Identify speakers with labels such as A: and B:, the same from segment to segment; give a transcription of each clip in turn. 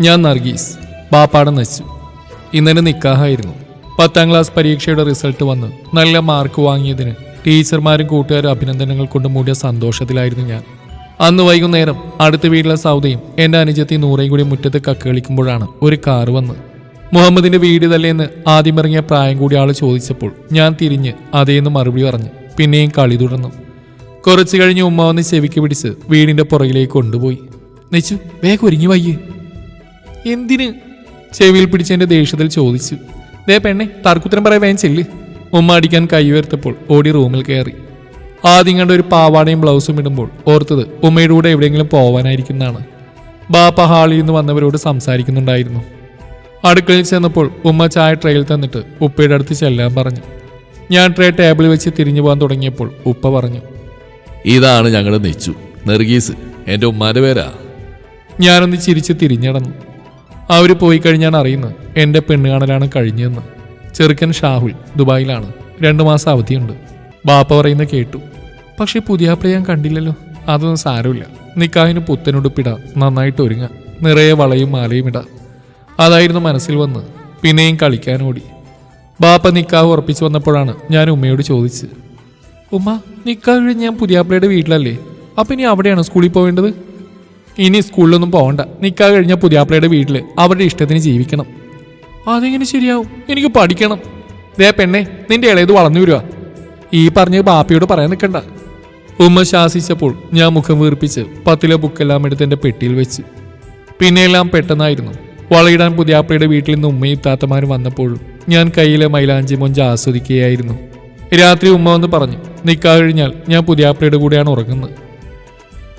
A: ഞാൻ നർഗീസ് ബാപ്പാടെ നശിച്ചു ഇന്നലെ നിക്കാഹായിരുന്നു. പത്താം ക്ലാസ് പരീക്ഷയുടെ റിസൾട്ട് വന്ന് നല്ല മാർക്ക് വാങ്ങിയതിന് ടീച്ചർമാരും കൂട്ടുകാരും അഭിനന്ദനങ്ങൾ കൊണ്ട് മൂടിയ സന്തോഷത്തിലായിരുന്നു ഞാൻ. അന്ന് വൈകുന്നേരം അടുത്ത വീട്ടിലെ സൗദയും എന്റെ അനുജത്തി നൂറേയും കൂടി മുറ്റത്ത് കക്ക് കളിക്കുമ്പോഴാണ് ഒരു കാറ് വന്ന് മുഹമ്മദിന്റെ വീട് തല്ലേന്ന് ആദ്യമിറങ്ങിയ പ്രായം കൂടി ആൾ ചോദിച്ചപ്പോൾ ഞാൻ തിരിഞ്ഞ് അതേന്ന് മറുപടി പറഞ്ഞ് പിന്നെയും കളി തുടർന്നു. കുറച്ചു കഴിഞ്ഞ് ഉമ്മ വന്ന് ചെവിക്ക് പിടിച്ച് വീടിന്റെ പുറകിലേക്ക് കൊണ്ടുപോയി. നെച്ചു വേഗം ഒരുങ്ങി വയ്യേ. എന്തിന് ചെവിയിൽ പിടിച്ചെന്റെ ദേഷ്യത്തിൽ ചോദിച്ചു. ദേ പെണ്ണെ തർക്കുത്തരം പറയാൻ വേഗം ചെല്ല്. ഉമ്മ അടിക്കാൻ കൈ ഉയർത്തപ്പോൾ ഓടി റൂമിൽ കയറി. ആദ്യം കണ്ട ഒരു പാവാടയും ബ്ലൗസും ഇടുമ്പോൾ ഓർത്തത് ഉമ്മയുടെ കൂടെ എവിടെയെങ്കിലും പോവാനായിരിക്കുന്നതാണ്. ബാപ്പ ഹാളിൽ നിന്ന് വന്നവരോട് സംസാരിക്കുന്നുണ്ടായിരുന്നു. അടുക്കളയിൽ ചെന്നപ്പോൾ ഉമ്മ ചായ ട്രേയിൽ തന്നിട്ട് ഉപ്പയുടെ അടുത്ത് ചെല്ലാൻ പറഞ്ഞു. ഞാൻ ട്രേ ടേബിളിൽ വെച്ച് തിരിഞ്ഞു പോകാൻ തുടങ്ങിയപ്പോൾ ഉപ്പ പറഞ്ഞു
B: ഇതാണ് ഞങ്ങളുടെ നെച്ചു. നെർഗീസ് എന്റെ ഉമ്മാന്റെ പേരാ.
A: ഞാനൊന്ന് ചിരിച്ച് തിരിഞ്ഞടന്നു. അവർ പോയി കഴിഞ്ഞാണ് അറിയുന്നത്. എന്റെ പെണ്ണുകാണലാണ് കഴിഞ്ഞതെന്ന്. ചെറുക്കൻ ഷാഹുൽ ദുബായിലാണ്. രണ്ട് മാസം അവധിയുണ്ട്. ബാപ്പ പറയുന്ന കേട്ടു. പക്ഷേ പുതിയ ആപ്പിളെ ഞാൻ കണ്ടില്ലല്ലോ. അതൊന്നും സാരമില്ല. നിക്കാഹിന് പുത്തനുടുപ്പിട നന്നായിട്ട് ഒരുങ്ങ. നിറയെ വളയും മാലയും ഇടാം. അതായിരുന്നു മനസ്സിൽ വന്ന്. പിന്നെയും കളിക്കാനോടി ബാപ്പ നിക്കാഹ് ഉറപ്പിച്ചു വന്നപ്പോഴാണ് ഞാൻ ഉമ്മയോട് ചോദിച്ചത്. ഉമ്മ കഴിഞ്ഞ് ഞാൻ പുതിയാപ്പിളയുടെ വീട്ടിലല്ലേ? അപ്പം ഇനി അവിടെയാണ് സ്കൂളിൽ പോവേണ്ടത്? ഇനി സ്കൂളിലൊന്നും പോകണ്ട നിൽക്കാൻ കഴിഞ്ഞാൽ പുതിയാപ്പിളയുടെ വീട്ടിൽ അവരുടെ ഇഷ്ടത്തിന് ജീവിക്കണം. അതെങ്ങനെ ശരിയാവും? എനിക്ക് പഠിക്കണം. ദേ പെണ്ണെ നിന്റെ ഇളയത് വളർന്നു വരുക ഈ പറഞ്ഞ് ബാപ്പിയോട് പറയാൻ നിൽക്കണ്ട ഉമ്മ ശാസിച്ചപ്പോൾ ഞാൻ മുഖം വീർപ്പിച്ച് പത്തിലെ ബുക്കെല്ലാം എടുത്ത് എന്റെ പെട്ടിയിൽ വെച്ച്. പിന്നെയെല്ലാം പെട്ടെന്നായിരുന്നു. വളയിടാൻ പുതിയാപ്പിളയുടെ വീട്ടിൽ നിന്ന് ഉമ്മയും താത്തമാരും വന്നപ്പോഴും ഞാൻ കയ്യിലെ മൈലാഞ്ചി മൊഞ്ച് ആസ്വദിക്കുകയായിരുന്നു. രാത്രി ഉമ്മ വന്ന് പറഞ്ഞു നിക്കാഹ് കഴിഞ്ഞാൽ ഞാൻ പുതിയാപ്പിളയുടെ കൂടെയാണ് ഉറങ്ങുന്നത്.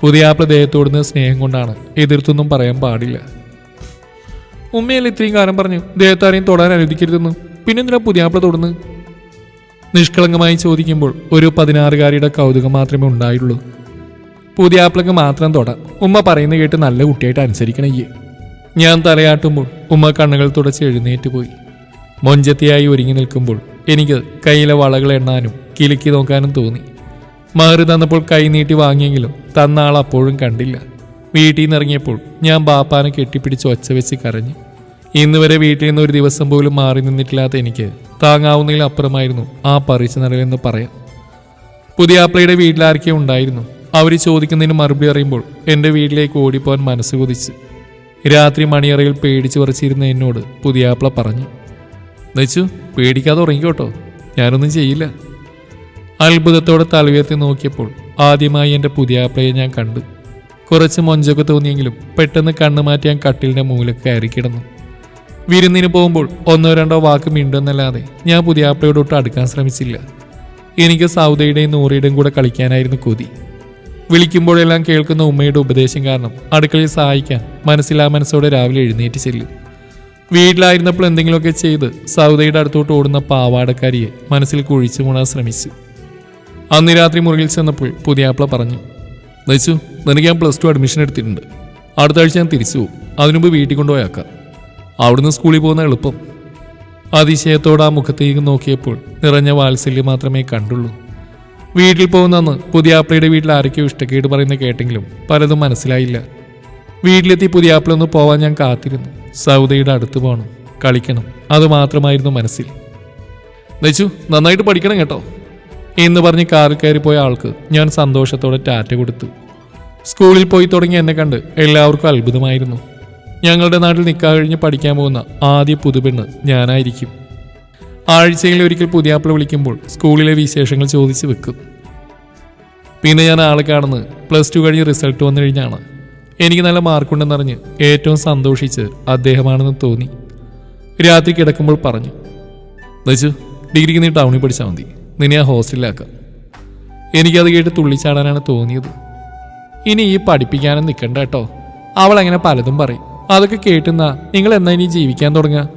A: പുതിയാപ്പിള ദേഹത്തോടുന്ന സ്നേഹം കൊണ്ടാണ് എതിർത്തൊന്നും പറയാൻ പാടില്ല. ഉമ്മയല്ല ഇത്രയും കാലം പറഞ്ഞു ദേഹത്താരെയും തൊടാൻ അനുവദിക്കരുതെന്ന്? പിന്നെന്തിനാ പുതിയാപ്പിള തൊടുന്നു നിഷ്കളങ്കമായി ചോദിക്കുമ്പോൾ ഒരു പതിനാറുകാരിയുടെ കൗതുകം മാത്രമേ ഉണ്ടായിട്ടുള്ളൂ പുതിയാപ്പിളക്ക് മാത്രം തൊടാം. ഉമ്മ പറയുന്ന കേട്ട് നല്ല കുട്ടിയായിട്ട് അനുസരിക്കണയ്യേ ഞാൻ തലയാട്ടുമ്പോൾ ഉമ്മ കണ്ണുകൾ തുടച്ച് എഴുന്നേറ്റ് പോയി. മൊഞ്ചത്തിയായി ഒരുങ്ങി നിൽക്കുമ്പോൾ എനിക്ക് കയ്യിലെ വളകൾ എണ്ണാനും കിലുക്കി നോക്കാനും തോന്നി. മഹർ തന്നപ്പോൾ കൈ നീട്ടി വാങ്ങിയെങ്കിലും തന്ന ആൾ അപ്പോഴും കണ്ടില്ല. വീട്ടിൽ നിന്ന് ഇറങ്ങിയപ്പോൾ ഞാൻ ബാപ്പാനെ കെട്ടിപ്പിടിച്ച് ഒച്ച വെച്ച് കരഞ്ഞു. ഇന്ന് വരെ വീട്ടിൽ നിന്ന് ഒരു ദിവസം പോലും മാറി നിന്നിട്ടില്ലാത്ത എനിക്ക് താങ്ങാവുന്നതിൽ അപ്പുറമായിരുന്നു ആ പറിച്ചു നടലെന്ന് പറയാം. പുതിയ ആപ്പിളയുടെ വീട്ടിലാർക്കേ ഉണ്ടായിരുന്നു? അവർ ചോദിക്കുന്നതിന് മറുപടി അറിയുമ്പോൾ എന്റെ വീട്ടിലേക്ക് ഓടിപ്പോവാൻ മനസ്സ് കൊതിച്ച്. രാത്രി മണിയറയിൽ പേടിച്ച് പറിച്ചിരുന്ന എന്നോട് പുതിയാപ്പിള പറഞ്ഞു. നയിച്ചു പേടിക്കാതെ ഉറങ്ങിക്കോട്ടോ ഞാനൊന്നും ചെയ്യില്ല. അത്ഭുതത്തോടെ തലയുയർത്തി നോക്കിയപ്പോൾ ആദ്യമായി എന്റെ പുതിയ ആപ്പിളയെ ഞാൻ കണ്ടു. കുറച്ച് മൊഞ്ചൊക്കെ തോന്നിയെങ്കിലും പെട്ടെന്ന് കണ്ണു മാറ്റി ഞാൻ കട്ടിലിന്റെ മൂലക്ക് കയറി കിടന്നു. വിരുന്നിന് പോകുമ്പോൾ ഒന്നോ രണ്ടോ വാക്ക് മിണ്ടെന്നല്ലാതെ ഞാൻ പുതിയ ആപ്പിളയോടൊട്ട് അടുക്കാൻ ശ്രമിച്ചില്ല. എനിക്ക് സൗദയുടെയും നൂറിയുടെയും കൂടെ കളിക്കാനായിരുന്നു കൊതി. വിളിക്കുമ്പോഴെല്ലാം കേൾക്കുന്ന ഉമ്മയുടെ ഉപദേശം കാരണം അടുക്കളയിൽ സഹായിക്കാൻ മനസ്സിലാ മനസ്സോടെ രാവിലെ എഴുന്നേറ്റ് ചെല്ലും. വീട്ടിലായിരുന്നപ്പോൾ എന്തെങ്കിലുമൊക്കെ ചെയ്ത് സൗദയുടെ അടുത്തോട്ട് ഓടുന്ന പാവാടക്കാരിയെ മനസ്സിൽ കുഴിച്ചു മൂണാൻ ശ്രമിച്ചു. അന്ന് രാത്രി മുറിയിൽ ചെന്നപ്പോൾ പുതിയാപ്പിള പറഞ്ഞു നയിച്ചു നിനക്ക് ഞാൻ പ്ലസ് ടു അഡ്മിഷൻ എടുത്തിട്ടുണ്ട്. അടുത്ത ആഴ്ച ഞാൻ തിരിച്ചു പോകും. അതിനുമുമ്പ് വീട്ടിൽ കൊണ്ടുപോയാക്കാം അവിടുന്ന് സ്കൂളിൽ പോകുന്ന എളുപ്പം. അതിശയത്തോടെ ആ മുഖത്തേക്ക് നോക്കിയപ്പോൾ നിറഞ്ഞ വാത്സല്യം മാത്രമേ കണ്ടുള്ളൂ. വീട്ടിൽ പോകുന്നന്ന് പുതിയാപ്പിളയുടെ വീട്ടിൽ ആരൊക്കെയോ ഇഷ്ടക്കേട് പറയുന്ന കേട്ടെങ്കിലും പലതും മനസ്സിലായില്ല. വീട്ടിലെത്തി പുതിയാപ്പിളൊന്ന് പോവാൻ ഞാൻ കാത്തിരുന്നു. സൗദയുടെ അടുത്ത് പോകണം കളിക്കണം. അത് മാത്രമായിരുന്നു മനസ്സിൽ. നയിച്ചു നന്നായിട്ട് പഠിക്കണം കേട്ടോ. എന്ന് പറഞ്ഞ് കാറിൽ കയറി പോയ ആൾക്ക് ഞാൻ സന്തോഷത്തോടെ ടാറ്റ കൊടുത്തു. സ്കൂളിൽ പോയി തുടങ്ങി എന്നെ കണ്ട് എല്ലാവർക്കും അത്ഭുതമായിരുന്നു. ഞങ്ങളുടെ നാട്ടിൽ നിൽക്കാൻ കഴിഞ്ഞ് പഠിക്കാൻ പോകുന്ന ആദ്യ പുതുപെണ്ണ് ഞാനായിരിക്കും. ആഴ്ചയിൽ ഒരിക്കൽ പുതിയാപ്പിള വിളിക്കുമ്പോൾ സ്കൂളിലെ വിശേഷങ്ങൾ ചോദിച്ച് വെക്കും. പിന്നെ ഞാൻ ആളെ കാണുന്നത് പ്ലസ് ടു കഴിഞ്ഞ് റിസൾട്ട് വന്നു കഴിഞ്ഞാണ്. എനിക്ക് നല്ല മാർക്കുണ്ടെന്നറിഞ്ഞ് ഏറ്റവും സന്തോഷിച്ച് അദ്ദേഹമാണെന്ന് തോന്നി. രാത്രി കിടക്കുമ്പോൾ പറഞ്ഞു നയിച്ചു ഡിഗ്രിക്ക് നീ ടൗണിൽ പഠിച്ചാൽ മതി. നിന്നെ ആ ഹോസ്റ്റലിലാക്കാം. എനിക്കത് കേട്ട് തുള്ളിച്ചാടാനാണ് തോന്നിയത്. ഇനി ഈ പഠിപ്പിക്കാനും നിൽക്കണ്ട കേട്ടോ. അവൾ അങ്ങനെ പലതും പറയും. അതൊക്കെ കേട്ടുന്ന നിങ്ങൾ എന്നാ ഇനി ജീവിക്കാൻ തുടങ്ങുക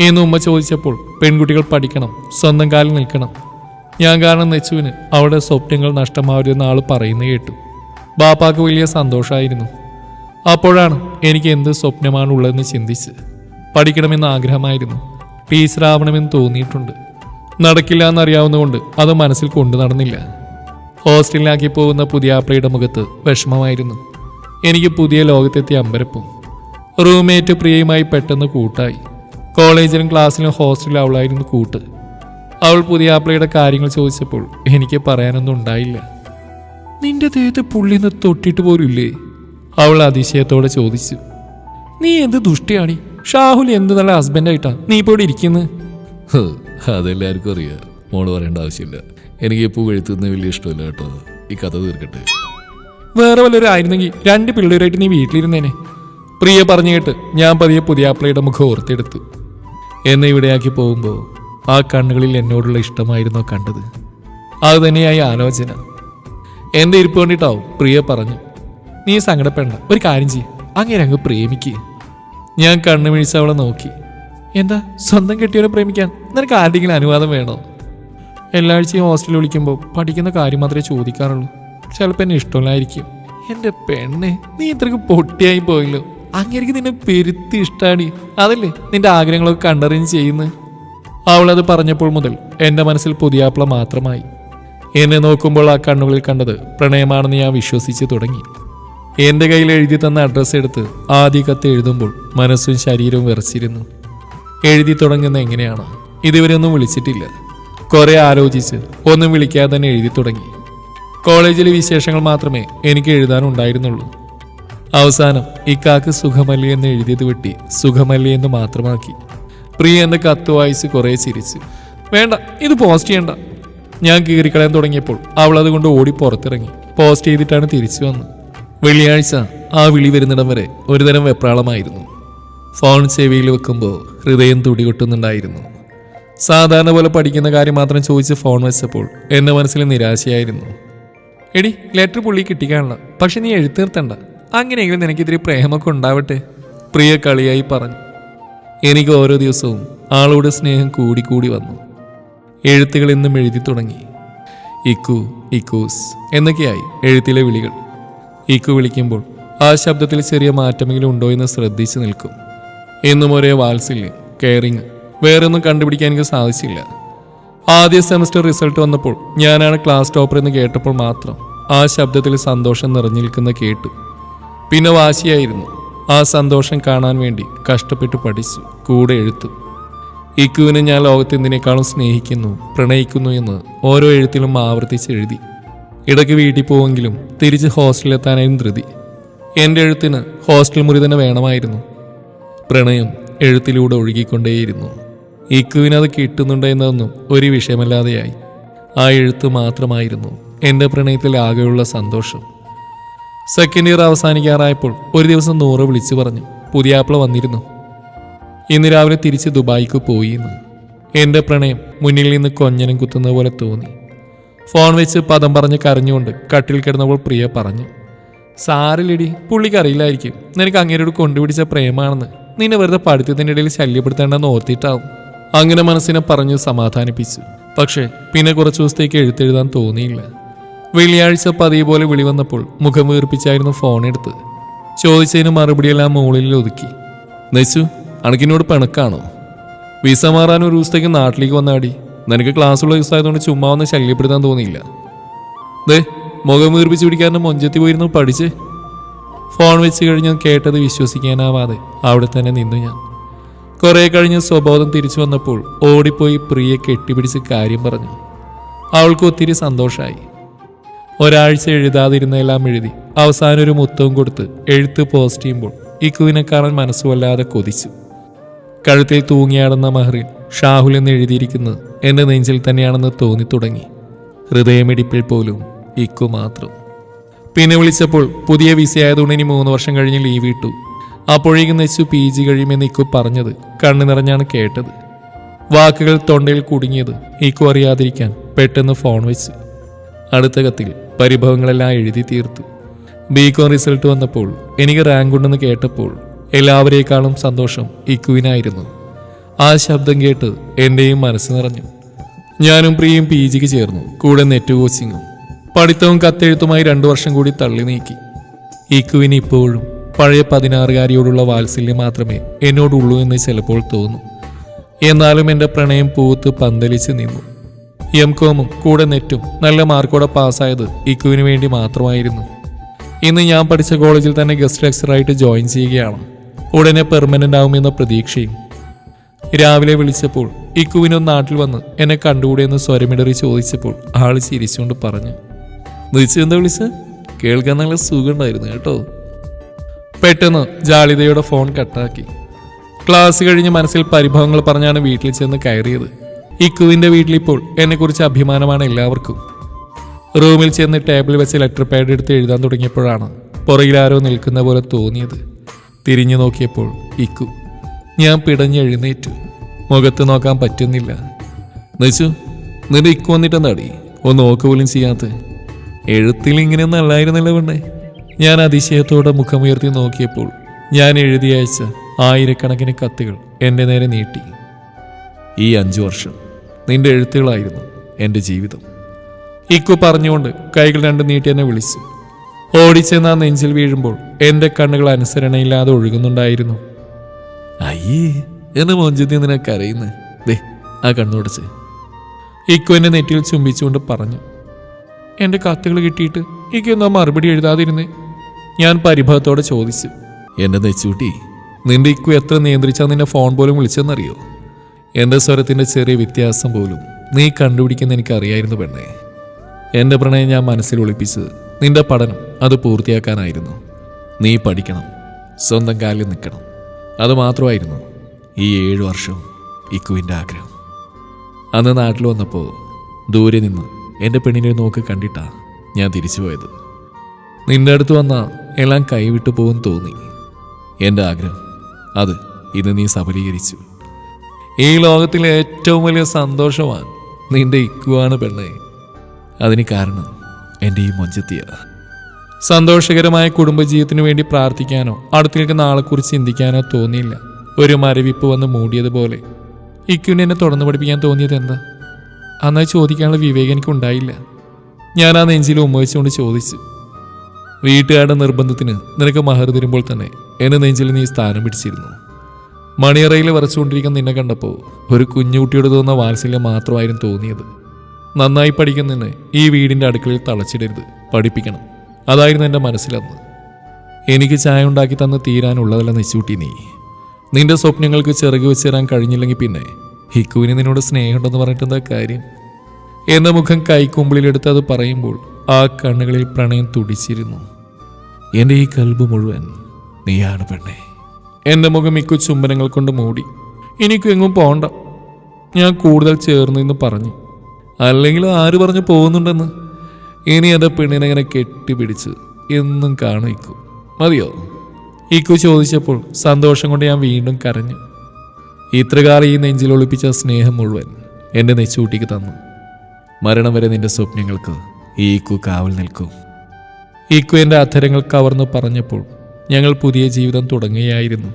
A: എന്ന് ഉമ്മ ചോദിച്ചപ്പോൾ പെൺകുട്ടികൾ പഠിക്കണം സ്വന്തം കാലിൽ നിൽക്കണം. ഞാൻ കാരണം നെച്ചുവിന് അവളുടെ സ്വപ്നങ്ങൾ നഷ്ടമാവരുതെന്ന് ആൾ പറയുന്നത് കേട്ടു. ബാപ്പാക്ക് വലിയ സന്തോഷമായിരുന്നു. അപ്പോഴാണ് എനിക്ക് എന്ത് സ്വപ്നമാണുള്ളതെന്ന് ചിന്തിച്ച് പഠിക്കണമെന്ന് ആഗ്രഹമായിരുന്നു. ടീച്ചറാവണമെന്ന് തോന്നിയിട്ടുണ്ട്. നടക്കില്ല എന്നറിയാവുന്നതുകൊണ്ട് അത് മനസ്സിൽ കൊണ്ടു നടന്നില്ല. ഹോസ്റ്റലിലാക്കി പോകുന്ന പുതിയ ആപ്പിളയുടെ മുഖത്ത് വിഷമമായിരുന്നു. എനിക്ക് പുതിയ ലോകത്തെത്തിയ അമ്പരപ്പും. റൂംമേറ്റ് പ്രിയയുമായി പെട്ടെന്ന് കൂട്ടായി. കോളേജിലും ക്ലാസ്സിലും ഹോസ്റ്റലിലും അവളായിരുന്നു കൂട്ട്. അവൾ പുതിയ ആപ്ലയുടെ കാര്യങ്ങൾ ചോദിച്ചപ്പോൾ എനിക്ക് പറയാനൊന്നും ഉണ്ടായില്ല. നിന്റെ ദേഹത്ത് പുള്ളിന്ന് തൊട്ടിട്ട് പോലുമില്ലേ? അവൾ അതിശയത്തോടെ ചോദിച്ചു. നീ എന്ത് ദുഷ്ടിയാണി? ഷാഹുൽ എന്ത് നല്ല ഹസ്ബൻഡായിട്ടാ നീ ഇപ്പോൾ ഇരിക്കുന്നത്
B: അതെല്ലാവർക്കും അറിയാം. മോൾ പറയേണ്ട ആവശ്യമില്ല. എനിക്ക് പൂ എഴുത്തുന്ന വലിയ ഇഷ്ടമില്ല കേട്ടോ. ഈ കഥ തീർക്കട്ടെ.
A: വേറെ വല്ലവരും ആയിരുന്നെങ്കിൽ രണ്ട് പിള്ളേരായിട്ട് നീ വീട്ടിലിരുന്നേനെ. പ്രിയ പറഞ്ഞു കേട്ട് ഞാൻ പതിയെ പുതിയ ആപ്പിളയുടെ മുഖം ഓർത്തെടുത്തു. എന്നെ ഇവിടെയാക്കി പോകുമ്പോൾ ആ കണ്ണുകളിൽ എന്നോടുള്ള ഇഷ്ടമായിരുന്നോ കണ്ടത്? അത് തന്നെയായി ആലോചന. എന്റെ ഇരിപ്പ് വേണ്ടിയിട്ടാവും പ്രിയ പറഞ്ഞു. നീ സങ്കടപ്പെടണ്ട ഒരു കാര്യം ചെയ്യ. അങ്ങനെ അങ്ങ് പ്രേമിക്ക്. ഞാൻ കണ്ണു മിഴിച്ച് അവളെ നോക്കി. എന്താ? സ്വന്തം കെട്ടിയവനെ പ്രേമിക്കാൻ നിനക്ക് ആരുടെങ്കിലും അനുവാദം വേണോ? എല്ലാ ആഴ്ചയും ഹോസ്റ്റലിൽ വിളിക്കുമ്പോൾ പഠിക്കുന്ന കാര്യം മാത്രമേ ചോദിക്കാറുള്ളൂ. ചിലപ്പോൾ എന്നെ ഇഷ്ടമില്ലായിരിക്കും. എന്റെ പെണ്ണെ നീ ഇത്രക്ക് പൊട്ടിയായി പോയല്ലോ. അങ്ങേക്ക് നിന്നെ പെരുത്തി ഇഷ്ടാടി. അതല്ലേ നിന്റെ ആഗ്രഹങ്ങളൊക്കെ കണ്ടറിഞ്ഞ് ചെയ്യുന്നത്? അവളത് പറഞ്ഞപ്പോൾ മുതൽ എന്റെ മനസ്സിൽ പുതിയാപ്പിള മാത്രമായി. എന്നെ നോക്കുമ്പോൾ ആ കണ്ണുകളിൽ കണ്ടത് പ്രണയമാണെന്ന് ഞാൻ വിശ്വസിച്ച് തുടങ്ങി. എന്റെ കയ്യിൽ എഴുതി തന്ന അഡ്രസ്സ് എടുത്ത് ആദ്യ കത്ത് എഴുതുമ്പോൾ മനസ്സും ശരീരവും വിറച്ചിരുന്നു. എഴുതി തുടങ്ങുന്ന എങ്ങനെയാണ്? ഇതുവരെ ഒന്നും വിളിച്ചിട്ടില്ല. കുറെ ആലോചിച്ച് ഒന്നും വിളിക്കാതെ തന്നെ എഴുതി തുടങ്ങി. കോളേജിലെ വിശേഷങ്ങൾ മാത്രമേ എനിക്ക് എഴുതാനുണ്ടായിരുന്നുള്ളൂ. അവസാനം ഇക്കാക്ക് സുഖമല്ലി എന്ന് എഴുതിയത് വെട്ടി സുഖമല്ലി എന്ന് മാത്രമാക്കി. പ്രിയ എന്റെ കത്ത് വായിച്ച് കുറെ ചിരിച്ചു വേണ്ട ഇത് പോസ്റ്റ് ചെയ്യണ്ട. ഞാൻ കീറിക്കളയാൻ തുടങ്ങിയപ്പോൾ അവൾ അതുകൊണ്ട് ഓടി പുറത്തിറങ്ങി. പോസ്റ്റ് ചെയ്തിട്ടാണ് തിരിച്ചു വന്നത്. വെള്ളിയാഴ്ച ആ വിളി വരുന്നിടം വരെ ഒരുതരം വെപ്രാളമായിരുന്നു. ഫോൺ ചെവിയിൽ വെക്കുമ്പോൾ ഹൃദയം തുടികൊട്ടുന്നുണ്ടായിരുന്നു. സാധാരണ പോലെ പഠിക്കുന്ന കാര്യം മാത്രം ചോദിച്ച് ഫോൺ വെച്ചപ്പോൾ എന്റെ മനസ്സിൽ നിരാശയായിരുന്നു. എടി ലെറ്റർ പുള്ളി കിട്ടിക്കാണല്ല. പക്ഷെ നീ എഴുത്തു നിർത്തണ്ട അങ്ങനെയെങ്കിലും നിനക്കിതിരി പ്രേമൊക്കെ ഉണ്ടാവട്ടെ പ്രിയ കളിയായി പറഞ്ഞു. എനിക്ക് ഓരോ ദിവസവും ആളോടെ സ്നേഹം കൂടിക്കൂടി വന്നു. എഴുത്തുകൾ ഇന്നും എഴുതി തുടങ്ങി. ഇക്കു ഇക്കൂസ് എന്നൊക്കെയായി എഴുത്തിലെ വിളികൾ. ഇക്കു വിളിക്കുമ്പോൾ ആ ശബ്ദത്തിൽ ചെറിയ മാറ്റമെങ്കിലും ഉണ്ടോ എന്ന് ശ്രദ്ധിച്ചു നിൽക്കും. എന്നും ഒരേ വാത്സല്യം കെയറിങ് വേറൊന്നും കണ്ടുപിടിക്കാൻ എനിക്ക് സാധിച്ചില്ല. ആദ്യ സെമസ്റ്റർ റിസൾട്ട് വന്നപ്പോൾ ഞാനാണ് ക്ലാസ് ടോപ്പർ എന്ന് കേട്ടപ്പോൾ മാത്രം ആ ശബ്ദത്തിൽ സന്തോഷം നിറഞ്ഞു നിൽക്കുന്ന കേട്ടു. പിന്നെ വാശിയായിരുന്നു. ആ സന്തോഷം കാണാൻ വേണ്ടി കഷ്ടപ്പെട്ട് പഠിച്ചു കൂടെ എഴുത്തു. ഇക്കുവിനെ ഞാൻ ലോകത്തെന്തിനേക്കാളും സ്നേഹിക്കുന്നു പ്രണയിക്കുന്നു എന്ന് ഓരോ എഴുത്തിലും ആവർത്തിച്ച് എഴുതി. ഇടയ്ക്ക് വീട്ടിൽ പോവെങ്കിലും തിരിച്ച് ഹോസ്റ്റലിലെത്താനായിരുന്നു ധൃതി. എന്റെ എഴുത്തിന് ഹോസ്റ്റൽ മുറി തന്നെ വേണമായിരുന്നു. പ്രണയം എഴുത്തിലൂടെ ഒഴുകിക്കൊണ്ടേയിരുന്നു. ഇക്കുവിനത് കിട്ടുന്നുണ്ടോ എന്നതൊന്നും ഒരു വിഷയമല്ലാതെയായി. ആ എഴുത്ത് മാത്രമായിരുന്നു എന്റെ പ്രണയത്തിൽ ആകെയുള്ള സന്തോഷം. സെക്കൻഡ് ഇയർ അവസാനിക്കാറായപ്പോൾ ഒരു ദിവസം നൂറ് വിളിച്ചു പറഞ്ഞു പുതിയ ആപ്പിള വന്നിരുന്നു. ഇന്ന് രാവിലെ തിരിച്ച് ദുബായിക്ക് പോയി എന്ന്. എന്റെ പ്രണയം മുന്നിൽ നിന്ന് കൊഞ്ഞനം കുത്തുന്ന പോലെ തോന്നി. ഫോൺ വെച്ച് പദം പറഞ്ഞ് കരഞ്ഞുകൊണ്ട് കട്ടിൽ കിടന്നപ്പോൾ പ്രിയ പറഞ്ഞു സാറിലിടി പുള്ളിക്കറിയില്ലായിരിക്കും നിനക്ക് അങ്ങേരോട് കൊണ്ടുപിടിച്ച പ്രേമാണെന്ന്. നിന്നെ വെറുതെ പഠിത്തത്തിന്റെ ഇടയിൽ ശല്യപ്പെടുത്തേണ്ടെന്ന് ഓർത്തിട്ടാവും. അങ്ങനെ മനസ്സിനെ പറഞ്ഞ് സമാധാനിപ്പിച്ചു. പക്ഷേ പിന്നെ കുറച്ച് ദിവസത്തേക്ക് എഴുത്തെഴുതാൻ തോന്നിയില്ല. വെള്ളിയാഴ്ച പതിവ് പോലെ വിളി വന്നപ്പോൾ മുഖം വീർപ്പിച്ചായിരുന്നു ഫോൺ എടുത്ത്. ചോദിച്ചതിന് മറുപടിയെല്ലാം മുകളിൽ ഒതുക്കി. നെച്ചു അണക്കിനോട് പിണക്കാണോ? വിസ മാറാൻ ഒരു ദിവസത്തേക്ക് നാട്ടിലേക്ക് വന്നാടി. നിനക്ക് ക്ലാസ്സുള്ള ദിവസമായതുകൊണ്ട് ചുമ്മാ ഒന്ന് ശല്യപ്പെടുത്താൻ തോന്നിയില്ല. ദേ മുഖം വീർപ്പിച്ച് പിടിക്കാരന്റെ മൊഞ്ചത്തി പോയിരുന്നു പഠിച്ച്. ഫോൺ വെച്ച് കഴിഞ്ഞ് കേട്ടത് വിശ്വസിക്കാനാവാതെ അവിടെ തന്നെ നിന്നു ഞാൻ. കുറേ കഴിഞ്ഞ് സ്വബോധം തിരിച്ചു വന്നപ്പോൾ ഓടിപ്പോയി പ്രിയെ കെട്ടിപ്പിടിച്ച് കാര്യം പറഞ്ഞു. അവൾക്ക് ഒത്തിരി സന്തോഷമായി ഒരാഴ്ച എഴുതാതിരുന്നെല്ലാം എഴുതി അവസാനം ഒരു മുത്തവും കൊടുത്ത് എഴുത്ത് പോസ്റ്റ് ചെയ്യുമ്പോൾ ഇക്കുവിനെ കാണാൻ മനസ്സ് കൊതിച്ചു. കഴുത്തിൽ തൂങ്ങിയാടുന്ന മഹറിൽ ഷാഹുൽ എന്ന് എഴുതിയിരിക്കുന്നത് എന്റെ നെഞ്ചിൽ തന്നെയാണെന്ന് തോന്നി തുടങ്ങി ഹൃദയമിടിപ്പിൽ പോലും ഇക്കു മാത്രം. പിന്നെ വിളിച്ചപ്പോൾ പുതിയ വിസ ആയതുകൊണ്ട് ഇനി മൂന്ന് വർഷം കഴിഞ്ഞ് ലീവ് ഇട്ടു. അപ്പോഴേക്കും നെച്ചു പി ജി കഴിയുമെന്ന് ഇക്കു പറഞ്ഞത് കണ്ണു നിറഞ്ഞാണ് കേട്ടത്. വാക്കുകൾ തൊണ്ടയിൽ കുടുങ്ങിയത് ഇക്കു അറിയാതിരിക്കാൻ പെട്ടെന്ന് ഫോൺ വെച്ച്. അടുത്ത കത്തിൽ പരിഭവങ്ങളെല്ലാം എഴുതി തീർത്തു. ബികോം റിസൾട്ട് വന്നപ്പോൾ എനിക്ക് റാങ്ക് ഉണ്ടെന്ന് കേട്ടപ്പോൾ എല്ലാവരേക്കാളും സന്തോഷം ഇക്കുവിനായിരുന്നു ആ ശബ്ദം കേട്ട് എന്റെയും മനസ്സ് നിറഞ്ഞു. ഞാനും പ്രിയും പി ജിക്ക് ചേർന്നു കൂടെ നെറ്റ് കോച്ചിങ്ങും പഠിത്തവും കത്തെഴുത്തുമായി രണ്ടു വർഷം കൂടി തള്ളി നീക്കി. ഇക്കുവിന് ഇപ്പോഴും പഴയ പതിനാറുകാരിയോടുള്ള വാത്സല്യം മാത്രമേ എന്നോടുള്ളൂ എന്ന് ചിലപ്പോൾ തോന്നും. എന്നാലും എന്റെ പ്രണയം പൂത്ത് പന്തലിച്ച് നിന്നു. എം കോമും കൂടെ നെറ്റും നല്ല മാർക്കോടെ പാസ്സായത് ഇക്കുവിന് വേണ്ടി മാത്രമായിരുന്നു. ഇന്ന് ഞാൻ പഠിച്ച കോളേജിൽ തന്നെ ഗസ്റ്റ് ലെക്ചറായിട്ട് ജോയിൻ ചെയ്യുകയാണ്. ഉടനെ പെർമനന്റ് ആവുമെന്ന പ്രതീക്ഷയും. രാവിലെ വിളിച്ചപ്പോൾ ഇക്കുവിനൊന്ന് നാട്ടിൽ വന്ന് എന്നെ കണ്ടുകൂടെയെന്ന് സ്വരമിടറി ചോദിച്ചപ്പോൾ ആൾ ചിരിച്ചുകൊണ്ട് പറഞ്ഞു. നിശ്ച എന്താ വിളിച്ച? കേൾക്കാൻ നല്ല സുഖമുണ്ടായിരുന്നു കേട്ടോ. പെട്ടെന്ന് ജാളിതയുടെ ഫോൺ കട്ടാക്കി. ക്ലാസ് കഴിഞ്ഞ് മനസ്സിൽ പരിഭവങ്ങൾ പറഞ്ഞാണ് വീട്ടിൽ ചെന്ന് കയറിയത്. ഇക്കുവിന്റെ വീട്ടിലിപ്പോൾ എന്നെക്കുറിച്ച് അഭിമാനമാണ് എല്ലാവർക്കും. റൂമിൽ ചെന്ന് ടേബിൾ വെച്ച് ലെറ്റർ പാഡ് എടുത്ത് എഴുതാൻ തുടങ്ങിയപ്പോഴാണ് പുറകിലാരോ നിൽക്കുന്ന പോലെ തോന്നിയത്. തിരിഞ്ഞു നോക്കിയപ്പോൾ ഇക്കു. ഞാൻ പിടഞ്ഞ് എഴുന്നേറ്റു. മുഖത്ത് നോക്കാൻ പറ്റുന്നില്ല. നിച്ചു നിന്റെ ഇക്കു വന്നിട്ടെന്താടി? ഒന്ന് നോക്ക് പോലും ചെയ്യാത്ത എഴുത്തിൽ ഇങ്ങനെയൊന്നും അല്ലായിരുന്നല്ലോ പെണ്ണേ. ഞാൻ അതിശയത്തോടെ മുഖമുയർത്തി നോക്കിയപ്പോൾ ഞാൻ എഴുതി അയച്ച ആയിരക്കണക്കിന് കത്തുകൾ എന്റെ നേരെ നീട്ടി. ഈ അഞ്ചു വർഷം നിന്റെ എഴുത്തുകളായിരുന്നു എന്റെ ജീവിതം. ഇക്കു പറഞ്ഞുകൊണ്ട് കൈകൾ രണ്ടും നീട്ടി എന്നെ വിളിച്ചു. ഓടിച്ചെന്ന് ആ നെഞ്ചിൽ വീഴുമ്പോൾ എന്റെ കണ്ണുകൾ അനുസരണയില്ലാതെ ഒഴുകുന്നുണ്ടായിരുന്നു. അയ്യേ എന്ന് മൊഞ്ചത്തി നിനക്ക് അറിയുന്നു ദേ ആ കണ്ണുടച്ച്. ഇക്കു എന്നെ നെറ്റിയിൽ ചുംബിച്ചുകൊണ്ട് പറഞ്ഞു. എന്റെ കത്തുകൾ കിട്ടിയിട്ട് എനിക്കൊന്നും ആ മറുപടി എഴുതാതിരുന്നേ. ഞാൻ പരിഭവത്തോടെ ചോദിച്ചു. എന്നെ നെച്ചൂട്ടി നിന്റെ ഇക്കു എത്ര നിയന്ത്രിച്ചാൽ നിന്നെ ഫോൺ പോലും വിളിച്ചെന്നറിയോ? എന്റെ സ്വരത്തിന്റെ ചെറിയ വ്യത്യാസം പോലും നീ കണ്ടുപിടിക്കുന്ന എനിക്കറിയായിരുന്നു പെണ്ണേ. എന്റെ പ്രണയം ഞാൻ മനസ്സിൽ ഒളിപ്പിച്ചത് നിന്റെ പഠനം അത് പൂർത്തിയാക്കാനായിരുന്നു. നീ പഠിക്കണം സ്വന്തം കാലിൽ നിൽക്കണം. അത് മാത്രമായിരുന്നു ഈ ഏഴു വർഷവും ഇക്കുവിന്റെ ആഗ്രഹം. അന്ന് നാട്ടിൽ വന്നപ്പോൾ ദൂരെ നിന്ന് എന്റെ പെണ്ണിനെ നോക്ക് കണ്ടിട്ടാ ഞാൻ തിരിച്ചു പോയത്. നിന്റെ അടുത്ത് വന്ന എല്ലാം കൈവിട്ടു പോകും തോന്നി. എന്റെ ആഗ്രഹം അത് ഇന്ന് നീ സഫലീകരിച്ചു. ഈ ലോകത്തിലെ ഏറ്റവും വലിയ സന്തോഷമാണ് നിന്റെ ഇക്കുവാണ് പെണ്ണെ. അതിന് കാരണം എന്റെ ഈ മൊഞ്ചത്തിയ സന്തോഷകരമായ കുടുംബജീവിതത്തിന് വേണ്ടി പ്രാർത്ഥിക്കാനോ അടുത്ത് നിൽക്കുന്ന ചിന്തിക്കാനോ തോന്നിയില്ല. ഒരു മരവിപ്പ് വന്ന് മൂടിയതുപോലെ. ഇക്കുവിനെന്നെ തുടർന്ന് പഠിപ്പിക്കാൻ തോന്നിയത് എന്താ അന്നാ ചോദിക്കാനുള്ള വിവേകം എനിക്ക് ഉണ്ടായില്ല ഞാൻ ആ നെഞ്ചിൽ ഉമ്മ വെച്ചുകൊണ്ട് ചോദിച്ചു വീട്ടുകാരുടെ നിർബന്ധത്തിന് നിനക്ക് മഹർ തരുമ്പോൾ തന്നെ എന്നെ നെഞ്ചിൽ നീ സ്ഥാനം പിടിച്ചിരുന്നു. മണിയറയിൽ വരച്ചുകൊണ്ടിരിക്കുന്ന നിന്നെ കണ്ടപ്പോൾ ഒരു കുഞ്ഞുകുട്ടിയോട് തോന്നുന്ന വാത്സല്യം മാത്രമായിരുന്നു തോന്നിയത്. നന്നായി പഠിക്കുന്നതിന് ഈ വീടിന്റെ അടുക്കളയിൽ തളച്ചിടരുത് പഠിപ്പിക്കണം. അതായിരുന്നു എന്റെ മനസ്സിലന്ന്. എനിക്ക് ചായ ഉണ്ടാക്കി തന്ന് തീരാനുള്ളതല്ല നിശ്ചൂട്ടി നീ. നിന്റെ സ്വപ്നങ്ങൾക്ക് ചിറകി വെച്ച് തരാൻ കഴിഞ്ഞില്ലെങ്കിൽ പിന്നെ ഹിക്കുവിന് നിന്നോട് സ്നേഹമുണ്ടെന്ന് പറഞ്ഞിട്ട് എന്താ കാര്യം? എന്ന മുഖം കൈക്കുമ്പിളിലെടുത്ത് അത് പറയുമ്പോൾ ആ കണ്ണുകളിൽ പ്രണയം തുടിച്ചിരുന്നു. എന്റെ ഈ കൽബ് മുഴുവൻ നീയാണ് പെണ്ണെ. എന്റെ മുഖം ഇക്കു ചുംബനങ്ങൾ കൊണ്ട് മൂടി. എനിക്കും എങ്ങും പോണ്ട. ഞാൻ കൂടുതൽ ചേർന്നു എന്ന് പറഞ്ഞു. അല്ലെങ്കിൽ ആര് പറഞ്ഞു പോകുന്നുണ്ടെന്ന്? ഇനി എന്റെ പെണ്ണിനെ ഇങ്ങനെ കെട്ടിപ്പിടിച്ച് എന്നും കാണും ഇക്കു. മതിയോ? ഇക്കു ചോദിച്ചപ്പോൾ സന്തോഷം കൊണ്ട് ഞാൻ വീണ്ടും കരഞ്ഞു. ഇത്രകാലം ഈ നെഞ്ചിൽ ഒളിപ്പിച്ച സ്നേഹം മുഴുവൻ എന്റെ നെച്ചൂട്ടിക്ക് തന്നു. മരണം വരെ നിന്റെ സ്വപ്നങ്ങൾക്ക് ഈ ഇക്കു കാവൽ നിൽക്കും. ഇക്കു എന്റെ അധരങ്ങൾ കവർന്നു പറഞ്ഞപ്പോൾ ഞങ്ങൾ പുതിയ ജീവിതം തുടങ്ങുകയായിരുന്നു.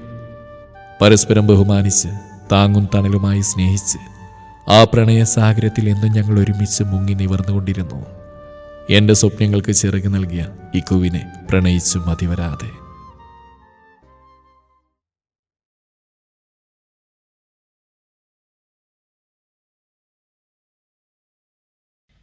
A: പരസ്പരം ബഹുമാനിച്ച് താങ്ങും തണലുമായി സ്നേഹിച്ച് ആ പ്രണയ സാഗരത്തിൽ എന്നും ഞങ്ങൾ ഒരുമിച്ച് മുങ്ങി നിവർന്നുകൊണ്ടിരുന്നു. എന്റെ സ്വപ്നങ്ങൾക്ക് ചിറക് നൽകിയ ഇക്കുവിനെ പ്രണയിച്ചു മതിവരാതെ.